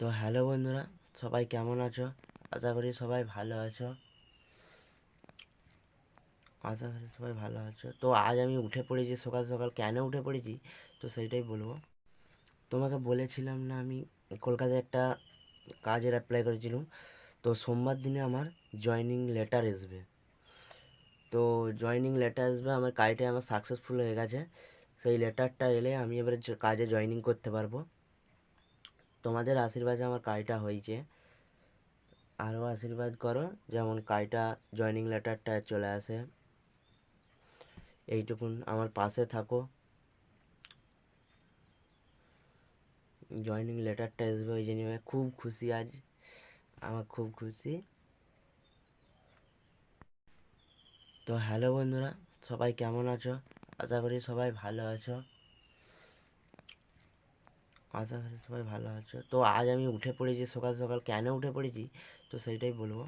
তো হ্যালো বন্ধুরা, সবাই কেমন আছো? আশা করি সবাই ভালো আছো। আশা করি সবাই ভালো আছো। তো আজ আমি উঠে পড়েছি, সকাল সকাল কেন উঠে পড়েছি? তো সেইটাই বলব। তোমাকে বলেছিলাম না আমি কলকাতায় একটা কাজের অ্যাপ্লাই করেছিলাম। তো সোমবার দিনে আমার জয়নিং লেটার আসবে। তো জয়নিং লেটার আসবে, আমার কাজটা আমার সাকসেসফুল হয়ে গেছে। সেই লেটারটা এলে আমি এবারে কাজে জয়নিং করতে পারব। তোমাদের আশীর্বাদে আমার কাজটা হয়েছে। আরও আশীর্বাদ করো, যেমন কাজটা জয়নিং লেটারটা চলে আসে। এইটুকুন আমার পাশে থাকো। জয়নিং লেটারটা আসবে ওই জন্য খুব খুশি আজ। আমার খুব খুশি। তো হ্যালো বন্ধুরা, সবাই কেমন আছো? আশা করি সবাই ভালো আছো। আশা করি সবাই ভালো আছো। তো আজ আমি উঠে পড়েছি, সকাল সকাল কেন উঠে পড়েছি? তো সেইটাই বলব।